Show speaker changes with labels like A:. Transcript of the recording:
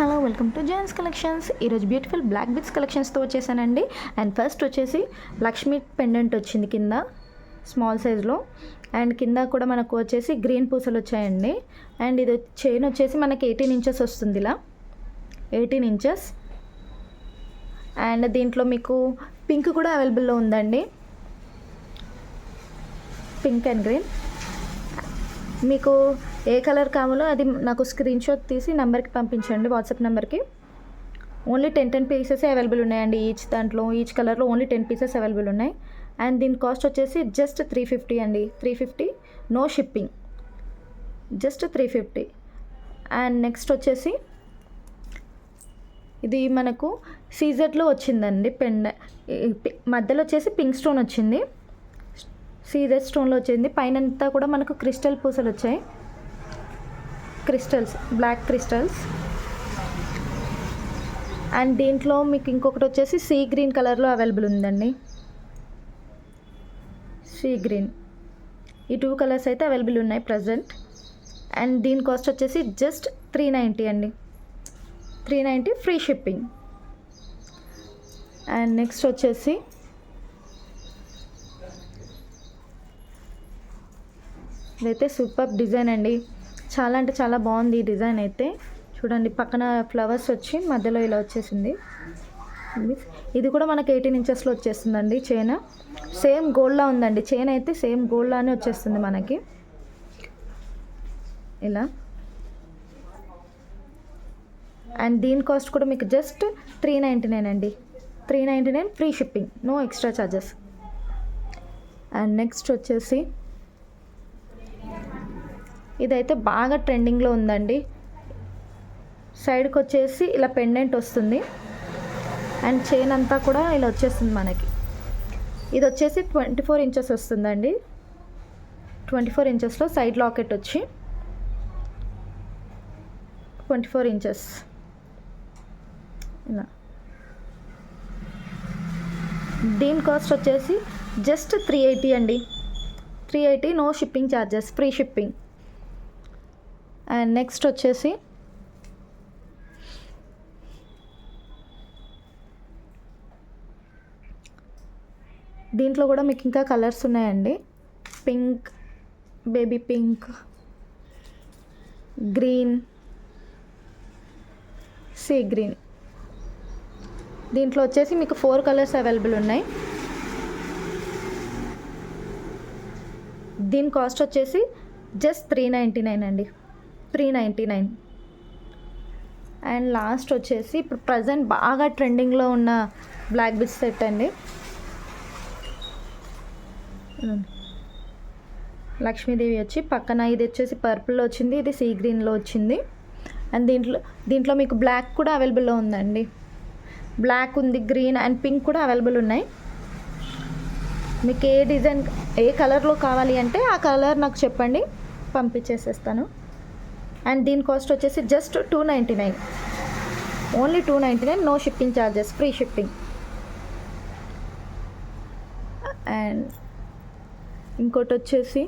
A: Hello welcome to Jains collections ఈరోజు beautiful black beads కలెక్షన్స్తో వచ్చేసానండి. అండ్ ఫస్ట్ వచ్చేసి లక్ష్మీ పెండెంట్ వచ్చింది కింద స్మాల్ సైజ్లో అండ్ కింద కూడా మనకు వచ్చేసి గ్రీన్ పూసలు వచ్చాయండి. అండ్ ఇది చైన్ వచ్చేసి మనకి ఎయిటీన్ ఇంచెస్ వస్తుంది ఇలా. ఎయిటీన్ ఇంచెస్ అండ్ దీంట్లో మీకు పింక్ కూడా అవైలబుల్లో ఉందండి. పింక్ అండ్ గ్రీన్ మీకు ఏ కలర్ కావాలో అది నాకు స్క్రీన్ షాట్ తీసి నెంబర్కి పంపించండి వాట్సాప్ నెంబర్కి only ten ten pieces available ఉన్నాయండి ఈచ్ దాంట్లో. ఈచ్ కలర్లో ఓన్లీ టెన్ పీసెస్ అవైలబుల్ ఉన్నాయి. అండ్ దీని కాస్ట్ వచ్చేసి జస్ట్ త్రీ ఫిఫ్టీ అండి. Three fifty no shipping just three fifty and next వచ్చేసి ఇది మనకు సీజెట్లో వచ్చిందండి పెండ మధ్యలో వచ్చేసి పింక్ స్టోన్ వచ్చింది. సీరియస్ స్టోన్లో వచ్చింది. పైన అంతా కూడా మనకు క్రిస్టల్ పూసలు వచ్చాయి. Crystals black crystals. అండ్ దీంట్లో మీకు ఇంకొకటి వచ్చేసి సీ గ్రీన్ కలర్లో అవైలబుల్ ఉందండి. Sea green. ఈ టూ కలర్స్ అయితే అవైలబుల్ ఉన్నాయి ప్రజెంట్. అండ్ దీని కాస్ట్ వచ్చేసి జస్ట్ త్రీ నైంటీ అండి. Three ninety free shipping. And next వచ్చేసి ఇదైతే సూపర్ డిజైన్ అండి. చాలా అంటే చాలా బాగుంది ఈ డిజైన్ అయితే. చూడండి పక్కన ఫ్లవర్స్ వచ్చి మధ్యలో ఇలా వచ్చేసింది. ఇది కూడా మనకి ఎయిటీన్ ఇంచెస్లో వచ్చేస్తుందండి చైన్. సేమ్ గోల్డ్లా ఉందండి. చైన్ అయితే సేమ్ గోల్డ్లానే వచ్చేస్తుంది మనకి. ఇలా. అండ్ దీని కాస్ట్ కూడా మీకు జస్ట్ త్రీ నైంటీ నైన్ అండి. Three ninety nine free shipping no extra charges and next వచ్చేసి ఇదైతే బాగా ట్రెండింగ్లో ఉందండి. సైడ్కి వచ్చేసి ఇలా పెండెంట్ వస్తుంది. అండ్ చైన్ అంతా కూడా ఇలా వచ్చేస్తుంది మనకి. ఇది వచ్చేసి ట్వంటీ ఫోర్ ఇంచెస్ వస్తుందండి. ట్వంటీ ఫోర్ ఇంచెస్లో సైడ్ లాకెట్ వచ్చి ట్వంటీ ఫోర్ ఇంచెస్ ఇలా. దీని కాస్ట్ వచ్చేసి జస్ట్ త్రీ ఎయిటీ అండి. Three eighty no shipping charges free shipping and next వచ్చేసి దీంట్లో కూడా మీకు ఇంకా కలర్స్ ఉన్నాయండి. Pink baby pink green sea green. దీంట్లో వచ్చేసి మీకు ఫోర్ కలర్స్ అవైలబుల్ ఉన్నాయి. దీని కాస్ట్ వచ్చేసి జస్ట్ త్రీ నైంటీ నైన్ అండి. Three ninety nine. And last వచ్చేసి ఇప్పుడు ప్రజెంట్ బాగా ట్రెండింగ్లో ఉన్న బ్లాక్ బిచ్ సెట్ అండి. లక్ష్మీదేవి వచ్చి పక్కన ఇది వచ్చేసి పర్పుల్లో వచ్చింది ఇది సీ గ్రీన్లో వచ్చింది. అండ్ దీంట్లో దీంట్లో మీకు బ్లాక్ కూడా అవైలబుల్లో ఉందండి. బ్లాక్ ఉంది గ్రీన్ అండ్ పింక్ కూడా అవైలబుల్ ఉన్నాయి. మీకు ఏ డిజైన్ ఏ కలర్లో కావాలి అంటే ఆ కలర్ నాకు చెప్పండి పంపించేసేస్తాను. అండ్ దీని కాస్ట్ వచ్చేసి just two ninety nine. Only two ninety nine no shipping charges free shipping. And ఇంకోటి వచ్చేసి